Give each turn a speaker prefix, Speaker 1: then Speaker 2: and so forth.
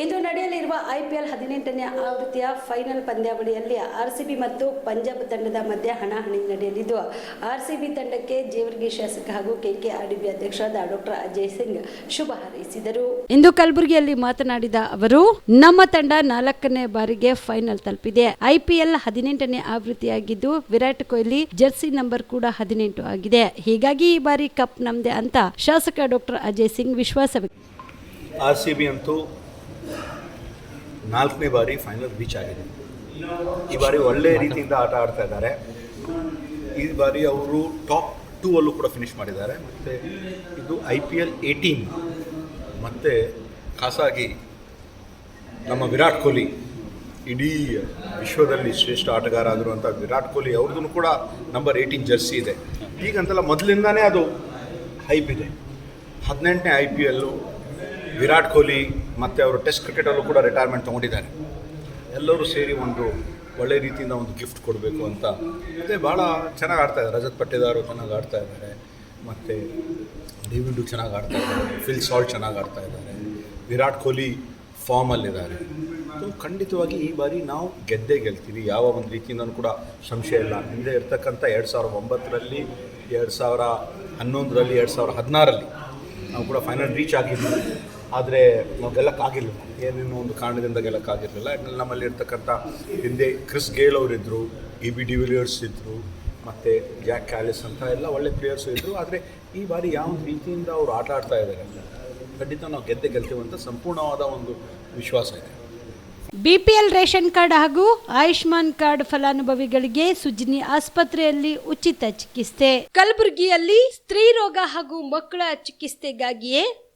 Speaker 1: ಇಂದು ನಡೆಯಲಿರುವ ಐಪಿಎಲ್ ಹದಿನೆಂಟನೇ ಆವೃತ್ತಿಯ ಫೈನಲ್ ಪಂದ್ಯಾವಳಿಯಲ್ಲಿ ಆರ್ಸಿಬಿ ಮತ್ತು ಪಂಜಾಬ್ ತಂಡದ ಮಧ್ಯೆ ಹಣಾಹಣಿ ನಡೆಯಲಿದ್ದು ಆರ್ಸಿಬಿ ತಂಡಕ್ಕೆ ಜೇವರ್ಗಿ ಶಾಸಕ ಹಾಗೂ ಕೆಕೆಆರ್ಡಿಬಿ ಅಧ್ಯಕ್ಷರಾದ ಡಾಕ್ಟರ್ ಅಜಯ್ ಸಿಂಗ್ ಶುಭ ಹಾರೈಸಿದರು. ಇಂದು ಕಲಬುರಗಿಯಲ್ಲಿ ಮಾತನಾಡಿದ ಅವರು ನಮ್ಮ ತಂಡ ನಾಲ್ಕನೇ ಬಾರಿಗೆ ಫೈನಲ್ ತಲುಪಿದೆ. ಐಪಿಎಲ್ ಹದಿನೆಂಟನೇ ಆವೃತ್ತಿಯಾಗಿದ್ದು ವಿರಾಟ್ ಕೊಹ್ಲಿ ಜೆರ್ಸಿ ನಂಬರ್ ಕೂಡ ಹದಿನೆಂಟು ಆಗಿದೆ. ಹೀಗಾಗಿ ಈ ಬಾರಿ ಕಪ್ ನಮ್ದೆ ಅಂತ ಶಾಸಕ ಡಾಕ್ಟರ್ ಅಜಯ್ ಸಿಂಗ್ ವಿಶ್ವಾಸ ವ್ಯಕ್ತ
Speaker 2: ಆರ್ ಸಿ ಬಿ ಅಂತೂ ನಾಲ್ಕನೇ ಬಾರಿ ಫೈನಲ್ ರೀಚ್ ಆಗಿದೆ. ಈ ಬಾರಿ ಒಳ್ಳೆ ರೀತಿಯಿಂದ ಆಟ ಆಡ್ತಾ ಇದ್ದಾರೆ. ಈ ಬಾರಿ ಅವರು ಟಾಪ್ ಟೂ ಅಲ್ಲೂ ಕೂಡ ಫಿನಿಶ್ ಮಾಡಿದ್ದಾರೆ. ಮತ್ತು ಇದು ಐ ಪಿ ಎಲ್ ಏಯ್ಟೀನ್ ಮತ್ತು ಖಾಸಾಗಿ ನಮ್ಮ ವಿರಾಟ್ ಕೊಹ್ಲಿ, ಇಡೀ ವಿಶ್ವದಲ್ಲಿ ಶ್ರೇಷ್ಠ ಆಟಗಾರ ಆಗಿರುವಂಥ ವಿರಾಟ್ ಕೊಹ್ಲಿ ಅವ್ರದ್ದು ಕೂಡ ನಂಬರ್ ಏಯ್ಟೀನ್ ಜರ್ಸಿ ಇದೆ. ಈಗಂತಲ್ಲ ಮೊದಲಿಂದಾನೇ ಅದು ಹೈಪ್ ಇದೆ. ಹದಿನೆಂಟನೇ ಐ ಪಿ ಎಲ್ಲು ವಿರಾಟ್ ಕೊಹ್ಲಿ ಮತ್ತು ಅವರು ಟೆಸ್ಟ್ ಕ್ರಿಕೆಟಲ್ಲೂ ಕೂಡ ರಿಟೈರ್ಮೆಂಟ್ ತೊಗೊಂಡಿದ್ದಾರೆ. ಎಲ್ಲರೂ ಸೇರಿ ಒಂದು ಒಳ್ಳೆ ರೀತಿಯಿಂದ ಒಂದು ಗಿಫ್ಟ್ ಕೊಡಬೇಕು ಅಂತ. ಮತ್ತು ಭಾಳ ಚೆನ್ನಾಗಿ ಆಡ್ತಾ ಇದ್ದಾರೆ. ರಜತ್ ಪಟ್ಟೇದಾರು ಚೆನ್ನಾಗಿ ಆಡ್ತಾ ಇದ್ದಾರೆ. ಮತ್ತು ಡೇವಿಡು ಚೆನ್ನಾಗಿ ಆಡ್ತಾ ಇದ್ದಾರೆ. ಫಿಲ್ ಸಾಲ್ಟ್ ಚೆನ್ನಾಗಿ ಆಡ್ತಾ ಇದ್ದಾರೆ. ವಿರಾಟ್ ಕೊಹ್ಲಿ ಫಾರ್ಮಲ್ಲಿದ್ದಾರೆ ಸೊ ಖಂಡಿತವಾಗಿ ಈ ಬಾರಿ ನಾವು ಗೆದ್ದೇ ಗೆಲ್ತೀವಿ. ಯಾವ ಒಂದು ರೀತಿಯಿಂದನೂ ಕೂಡ ಸಂಶಯ ಇಲ್ಲ. ಹಿಂದೆ ಇರ್ತಕ್ಕಂಥ ಎರಡು ಸಾವಿರದ ಒಂಬತ್ತರಲ್ಲಿ, ಎರಡು ಸಾವಿರ ಹನ್ನೊಂದರಲ್ಲಿ, ಎರಡು ಸಾವಿರ ಹದಿನಾರಲ್ಲಿ ನಾವು ಕೂಡ ಫೈನಲ್ ರೀಚ್ ಆಗಿದ್ವಿ ಆದರೆ ನಾವು ಗೆಲ್ಲಕ್ಕಾಗಿಲ್ಲ ಏನೇನೋ ಒಂದು ಕಾರಣದಿಂದ ಗೆಲ್ಲಕ್ಕಾಗಿರಲಿಲ್ಲ. ಯಾಕಂದ್ರೆ ನಮ್ಮಲ್ಲಿ ಇರ್ತಕ್ಕಂಥ ಹಿಂದೆ ಕ್ರಿಸ್ ಗೇಲ್ ಅವರಿದ್ದರು ಇ ಬಿ ಡಿವಿಲಿಯರ್ಸ್ ಇದ್ದರು ಮತ್ತು ಜಾಕ್ ಕ್ಯಾಲಿಸ್ ಅಂತ ಎಲ್ಲ ಒಳ್ಳೆ ಪ್ಲೇಯರ್ಸು ಇದ್ದರು ಆದರೆ ಈ ಬಾರಿ ಯಾವ ರೀತಿಯಿಂದ ಅವರು ಆಟ ಆಡ್ತಾ ಇದ್ದಾರೆ ಖಂಡಿತ ನಾವು ಗೆದ್ದೆ ಗೆಲ್ತೀವಿ ಅಂತ ಸಂಪೂರ್ಣವಾದ ಒಂದು ವಿಶ್ವಾಸ ಇದೆ.
Speaker 1: ಬಿಪಿಎಲ್ ರೇಷನ್ ಕಾರ್ಡ್ ಹಾಗೂ ಆಯುಷ್ಮಾನ್ ಕಾರ್ಡ್ ಫಲಾನುಭವಿಗಳಿಗೆ ಸುಜಿನಿ ಆಸ್ಪತ್ರೆಯಲ್ಲಿ ಉಚಿತ ಚಿಕಿತ್ಸೆ. ಕಲಬುರಗಿಯಲ್ಲಿ ಸ್ತ್ರೀ ರೋಗ ಹಾಗೂ ಮಕ್ಕಳ ಚಿಕಿತ್ಸೆಗಾಗಿಯೇ